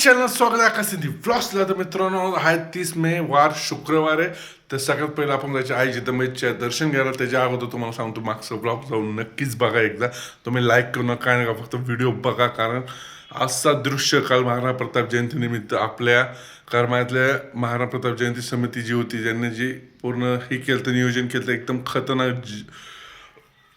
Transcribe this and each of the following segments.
Channel स्वागत आहे आकाशिंदी ब्लॉग्सला तर मित्रांनो आहे तीस मे वार शुक्रवार आहे. तर सगळ्यात पहिलं आपण जायचे आई जितंबाईच्या दर्शन घ्यायला त्याच्या अगोदर तुम्हाला सांगतो मागचं ब्लॉग जाऊन नक्कीच बघा एकदा. तुम्ही लाईक करू नका काय नका फक्त व्हिडिओ बघा कारण असा दृश्य काल महाराणा प्रताप जयंतीनिमित्त आपल्या कर्मातल्या महाराणा प्रताप जयंती समिती जी होती ज्यांनी जी पूर्ण हे केलं तर नियोजन केलं एकदम खतरनाक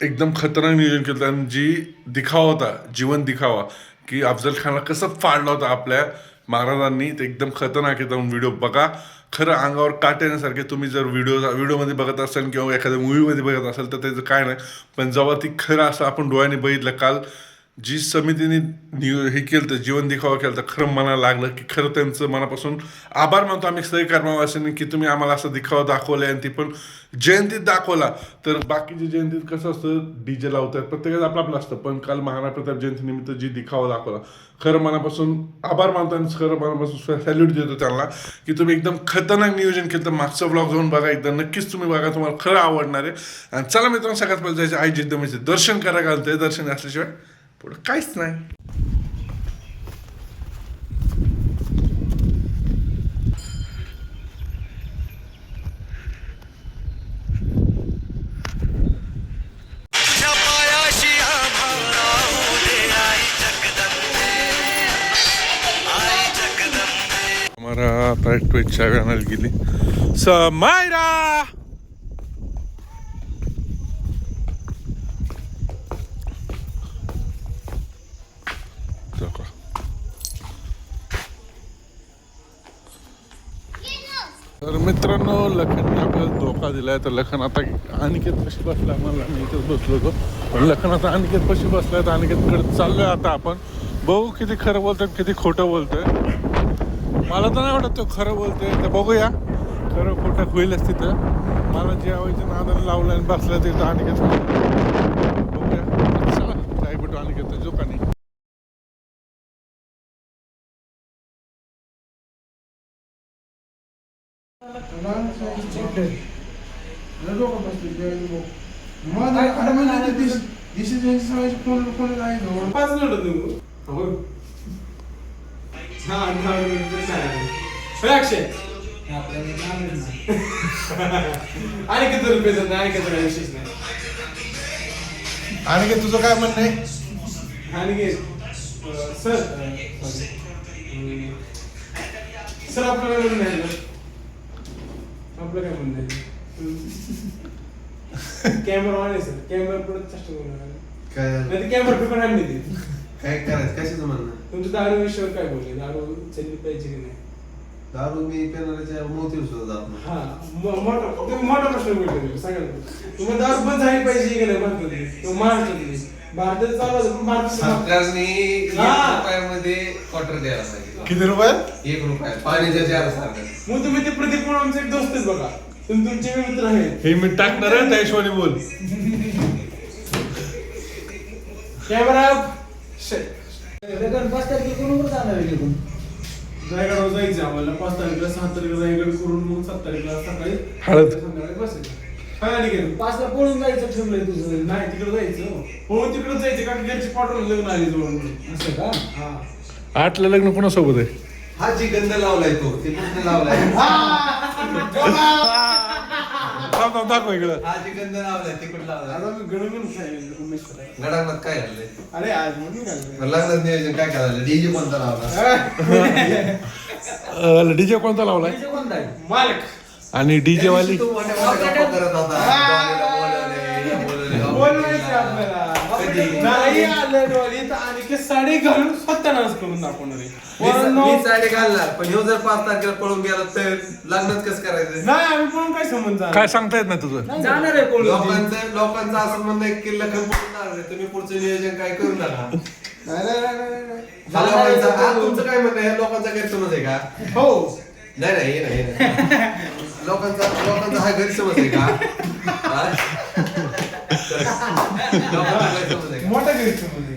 एकदम खतरनाक नियोजन केलं आणि जी दिखावा होता जीवन दिखावा की अफजल खानला कसं फाडला होता आपल्या महाराजांनी ते एकदम खतरनाक आहे जाऊन व्हिडिओ बघा. खरं अंगावर काट तुम्ही जर व्हिडिओ व्हिडिओमध्ये बघत असाल किंवा एखाद्या मूवीमध्ये बघत असाल तर त्याचं काय नाही. पण जेव्हा ती खरं असं आपण डोळ्याने बघितलं काल जी समितीने नियो हे केलं तर जीवन दिखावा केलं तर खरं मनाला लागलं की खरं त्यांचं मनापासून आभार मानतो आम्ही सगळे कर्मवासिनी की तुम्ही आम्हाला असं दिखावा दाखवला आणि ती पण जयंतीत दाखवला. तर बाकीच्या जयंतीत कसं असतं डी जे लावतात प्रत्येकाचं आपलं आपलं असतं पण काल महाराणा प्रताप जयंतीनिमित्त जी दिखावा दाखवला खरं मनापासून आभार मानतो आणि खरं मनापासून सॅल्यूट देतो त्यांना की तुम्ही एकदम खतरनाक नियोजन केलं तर मागचं ब्लॉग जाऊन बघा एकदा नक्कीच तुम्ही बघा तुम्हाला खरं आवडणार आहे. आणि चला मित्रांनो सगळ्यात पहिले जायचं आई जिद्दमीचे दर्शन करा घालतंय दर्शन असल्याशिवाय पुढं काहीच नाही तुझ्या पायाशी आम्हाला उदे आई तर मित्रांनो लखनने आपल्याला धोका दिलाय. तर लखन आता अनिकेत कशी बसला मला अनिकेत बसलो होतो. पण लखन आता अनिकेत कशी बसलाय. तर अनिकेतकडे चाललोय आता आपण. बघू किती खरं बोलतोय किती खोटं बोलतोय. मला तर नाही वाटत तो खरं बोलतोय. तर बघूया. खरं खोटं होईलच तिथं. मला जे आवडीचं नादाला लावलं आणि बसलं तिथं अनिकेत बघूया. काय भेटू अनिकेत जो अक्षय आणि किती रुपये आणि किती विशेष नाही आणि तुझं काय म्हणणं आहे आणि सर सर आपलं काय म्हणणं आहे सर? आपलं काय म्हणणं आहे कॅमेरा ऑन आहे सर कॅमेरा पुढे चेष्टा नाही कॅमेरा पेपर आणली ती काय करायचं कशाचं म्हणणं तुमच्या दारू विषयावर काय बोलले? दारू चलली पाहिजे की नाही? दारू मी पेनाच्या मोतीवर सुद्धा जात नाही. हा म- मोठा तुम्ही मोठा प्रश्न बोलले सगळ्यात तुम्ही दारू बंद झाली पाहिजे की नाही भारतातली किंवा महाराष्ट्रातली भारतात चालू आहे, पण भारतात सरकारने एक हा. रुपयामध्ये क्वार्टर द्यायला पाहिजे किती रुपयात एक रुपया. पाण्याच्या चार सारखं. मग तुम्ही ते प्रदीप म्हणून आमचे एक दोस्त आहेत बघा. तुम्ही तुमचे मित्र आहेत. हे मी टाकणार आहे त्या हिशोबाने बोल. कॅमेरा पाच तारखेला कोणावर जाणार आहे निघून रायगडवर जायचं आम्हाला. पाच तारखेला सात तारखेला रायगड करून मग सात तारखेला सकाळी हळद. संध्याकाळी बसायचं काय आणि गेलं. पाचला पळून जायचं ठरलंय तुझं. नाही तिकडे जायचं. हो तिकडे जायचं कारण घरची पाठवून लग्न आली जवळ असं का? हा. आठला लग्न कोणासोबत आहे. हा जी गंध लावलाय तो ते लावलाय. दाखव इकडं. जी गंध लावलाय ते कुठं लावलाय आता मी गणगण खायला उमेश करायला. गडांगणात काय घाललंय? अरे आज म्हणून लग्नात नियोजन काय करायला डीजे कोणता लावला? डीजे कोणता लावलाय? मालक. आणि डीजे वाली? तू मोठ्या मोठ्या गप्पा करत होता. डॉलीला बोलवलंय, या बोलवायचं बोलवलंय. आपल्याला. कधी? नाही आलं डॉली ते साडी घालून स्वतः नाच करून दाखवणार आहे मी साडी घालणार पण ह्यो जर पाच तारखेला पळून गेला तर लग्नात कसं करायचं नाही आम्ही पण काय? काय सांगता येत नाही तुझं जाणार आहे पळून लोकांचं लोकांचं असं म्हणणं आहे की लग्न पळून नाही. तुम्ही पुढचं नियोजन काय करू नका नाही, नाही, नाही, नाही, नाही. लोकांचं हा तुमचं काय म्हणणं आहे लोकांचा गैरसमज आहे का हो नाही नाही हे नाही हे नाही. लोकांचा लोकांचा हा गैरसमज आहे का हा? लोकांचा गैरसमज आहे का मोठा गैरसमज आहे.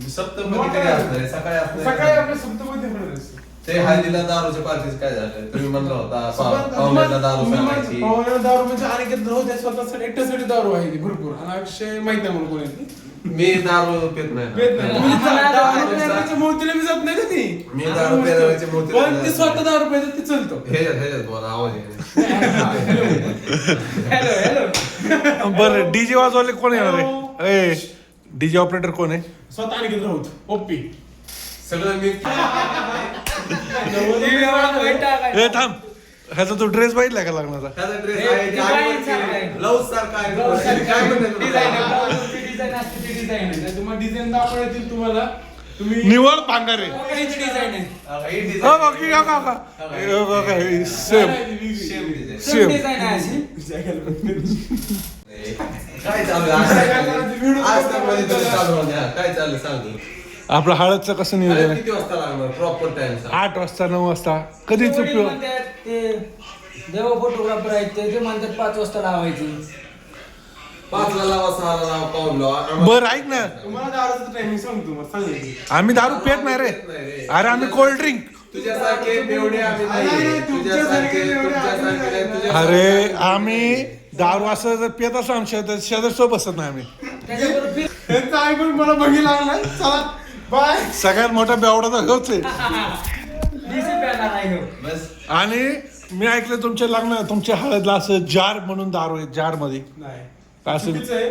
सप्तपदी कधी असणार आहे सकाळी असणार सकाळी आहे. सप्तपदी असते. ते हळदीला दारूच्या पार्टीच काय झालं? तुम्ही म्हणला होता पा- तुम्हाला- पाहुण्याला दारू तुम्ही सांगायची म्हणता, पाहुण्याला दारू म्हणजे अनेक राहू द्या स्वतःसाठी एकट्यासाठी दारू आहे ती भरपूर. आणि अक्षय माहीत नाही मला कोणी. मी दारू पेत नाही. पेत दारू मूर्तीला मी जात नाही ना ती? मी दारू पिणाऱ्याच्या मूर्तीला पण ते जात स्वतः दारू पितात ते चलतो. ह्याच्यात ह्याच्यात बोला आवाज येईल. हॅलो हॅलो बरं डीजे वाजवाले कोण येणार आहे? ए. डीजे ऑपरेटर कोण आहे? स्वतः आणि राहत ओप्पी. सगळं मी ए थांब. ह्याचा तो ड्रेस बघितला का लागणार त्याचा ड्रेस आहे ते आगीवर केलेलं. ब्लाऊज सारखा आहे. काय म्हणतात तुला? तुम्हाला डिझाईन दाखवण्यात येतील तुम्हाला तुम्ही निवड भांगारे डिझाईन आहे. हा, ही design. हो बाकी का का सेम Same. Design. सेम काय आहे? चालू काय चाललं सांग. तू. आपलं हळदचं कसं नियोजन आहे? किती वाजता लागणार? प्रॉपर टाइम आठ वाजता नऊ वाजता. कधीच उपयोग ते देव फोटोग्राफर आहेत ते ते म्हणतात पाच वाजता लावायचं. पाचला लावा सहाला लावा पाऊन लावा. आम्हाला- बरं ऐक ना. तुम्हाला दारूचं टायमिंग सांगतो मला सांगितलं आम्ही दारू पेत नाही रे. अरे आम्ही कोल्ड ड्रिंक तुझ्यासारखे बेवडे आम्ही नाही, अरे. आम्ही दारू असं जर पेत असं आमच्या शेजार शेजार सोबत बसत नाही आम्ही. त्याच्याबरोबर फिर त्यांचं ऐकून मला बघी लागलाय. चला बाय सगळ्यात मोठा बेवडा तर ह्योच आहे. बस आणि मी ऐकलं तुमच्या लग्न तुमच्या हळदला असं जार म्हणून दारू आहे जारमध्ये नाही असं? चुकीचं आहे.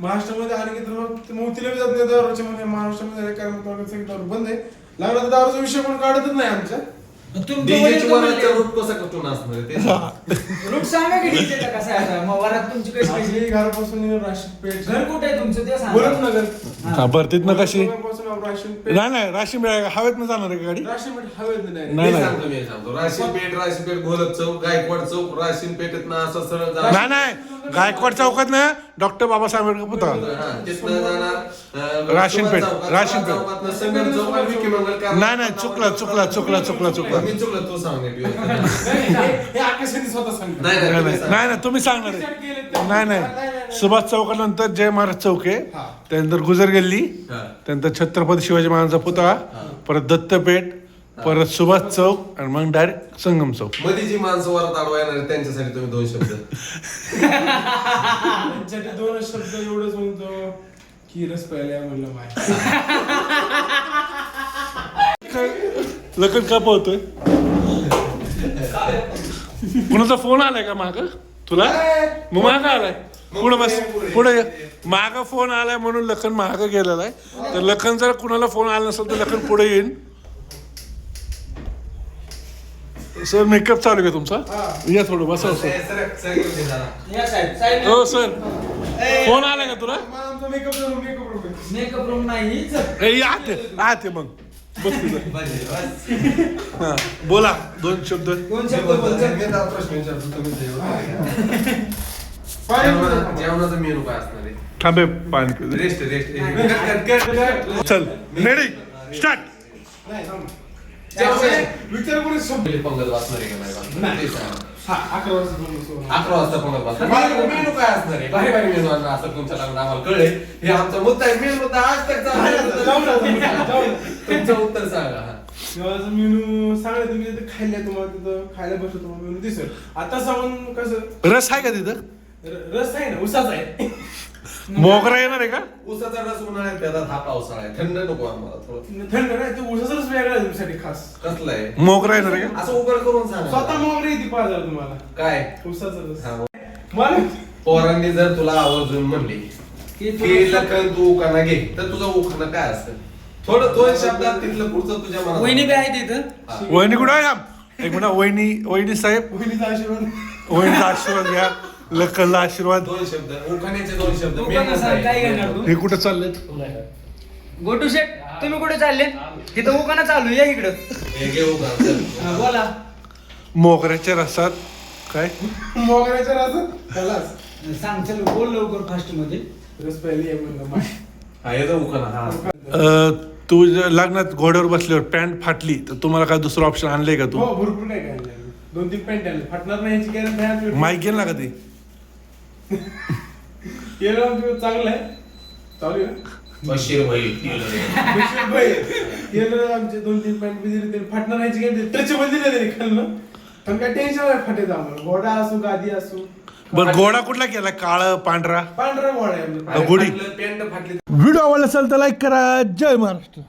महाराष्ट्रामध्ये आणि मोतीला बी जात नाही मध्ये महाराष्ट्रामध्ये कारण सगळी दारू बंद आहे. लागला तर दारूचा विषय पण काढतच नाही आमच्या. तुमचं डीजेची वडील तर वरातचं म्हणले, रूट कसं कुठून असणार आहे ते? रूट सांगा की डीजेचा कसा आहे आता? मग वरात तुमची कशी? घरापासून येऊन राशीन पेठ. घर कुठे आहे तुमचं? ते सांगा. हा, बरं तिथनं कशी राशीन नाही नाही राशी मिळाय हवेत न जाणार आहे का गाडी? राशीन पेठ हवेत नाही. नाही, मी नाही. सांगतो मी सांगतो. राशीन पेठ राशीन पेठ चौक गायकवाड चौक राशीन पेठेत ना असं सरळ नाही नाही. गायकवाड चौकात ना डॉक्टर बाबासाहेब आंबेडकर पुतळा. हा, तिथनं जाणार अं, राशीन पेठ, चौकात, राशीन पेठ. चौकातनं संगम चौक आणि विकी मंगल कार्यालय. नाही नाही चुकला चुकला चुकला चुकला चुकला. मी चुकलं तू सांग नीट व्यवस्थित. नाही, हे- हे आकाशाने स्वतः सांगतो नाही नाही तुम्ही नाही सांग. नाही, नाही, तुम्ही सांगणार आहे. नाही नाही सुभाष चौकानंतर जय महाराज चौक आहे. त्यानंतर गुजर गल्ली. त्यानंतर छत्रपती शिवाजी महाराजांचा पुतळा परत दत्तपेठ परत सुभाष चौक आणि मग डायरेक्ट संगम चौक. मध्ये जी माणसं वरात अडवा येणार आहेत, त्यांच्यासाठी तुम्ही दोन शब्द. त्यांच्यासाठी दोन शब्द एवढंच म्हणतो की रस प्यायला म्हणलं माय लखन का पोहतोय कुणाचा फोन आलाय का माग? तुला? मग माग आलाय. पुढे बस पुढे माग फोन आलाय म्हणून लखन माग गेलेला आहे. तर लखन जर कुणाला फोन आला नसेल तर लखन पुढे येईन. सर मेकअप चालू आहे का तुमचा? या थोडं बसा सर. हो सर फोन आलाय का तुला? मला आमचा makeup room makeup room makeup room नाही चल. ए, या आत आत ये मग. बस. हा बोला दोन शब्द. दोन शब्द जेवणाचा मेनू काय असणार आहे? थांबे पाणी. Rest rest. चल रेडी स्टार्ट पंगत वाचणार आहे का नाही वाचणार? ते सांगा. हा अकरा वाजता पंगत वाचणार माझ्याकडे मेनू काय असणार आहे? भारी भारी मेनू आणणार असं तुमच्या लग्न आम्हाला कळले हे आमचा मुद्दा आहे. मेन मुद्दा आज तक. तुमचं उत्तर सांगा. हा. जेव्हाचं मेनू सांगा तुम्ही. तिथे खायला तुम्हाला तिथं. खायला बसतो तुम्हाला मेनू. दिसेल. आता सांगून कसं रस आहे का तिथं? रस आहे ना उसाचा आहे. मोगरा येणार आहे का? उसाचा रस उन्हाळ्यात प्यातात हा पावसाळा आहे. थंड नको आम्हाला थोडं. थंड नाही ते उसाचा रस वेगळा आहे तुमच्यासाठी खास. कसलं आहे? मोगरा येणार आहे का? असं उघड करून स्वतः सांगा मोगरी येते पाहिजे तुम्हाला. काय? उसाचा रस. हा. मला पोरांनी जर तुला आवर्जून म्हणली की की तुला- लखन तू उखाणा घे तर तुझं उखाणा काय असतं? थोडं दोन शब्दात तिथलं पुढचं तुझ्या मनात वहिनी बी आहे तिथं हा. वहिनी कुठं आहे? आम? एक मिनिट वहिनी वहिनी साहेब. बहिणीचा आशीर्वाद. वहिनीचा आशीर्वाद घ्या. लखनला आशीर्वाद. दोन शब्द उखाण्याचे दोन शब्द सांग, काय घेणार तू? हे कुठं चाललंय गोटू शेट तुम्ही कुठे चालले तिथं उकाना चालू या इकडं. हे घे उखाणा चल. हा, बोला. मोगऱ्याच्या रसात काय? मोगऱ्याच्या रसात? खलास सांग चल बोल लवकर फास्टमध्ये. रस पहिली आहे म्हणलं माय हा याचा उखाणा हा. अं, तू जर लग्नात घोड्यावर बसल्यावर पॅन्ट फाटली तर तुम्हाला काय दुसरं ऑप्शन आणलंय का हो तू भरपूर काय काय. दोन तीन पॅन्ट आणले. फाटणार नाही याची गॅरंटी आहे आमच्याकडे. माईक घेईल ना का ते आमच्याकडे चांगलं आहे. चालू आहे? बशीर भाई भाई, आमचे दोन तीन पॅन्ट बी दिले त्याने फाटणार नाही गॅरंटी ट्रेचेबल दिले त्याने खाल्लं पण काय टेन्शन नाही फाटेचं आम्हाला. घोडा असू गादी असू. बर घोडा कुठला केला? काळ पांढरा? पांढरा घोडा आहे आपला. गुढी. फाटलं, पेंट फाटली. व्हिडिओ आवडला असेल तर लाईक करा. जय महाराष्ट्र.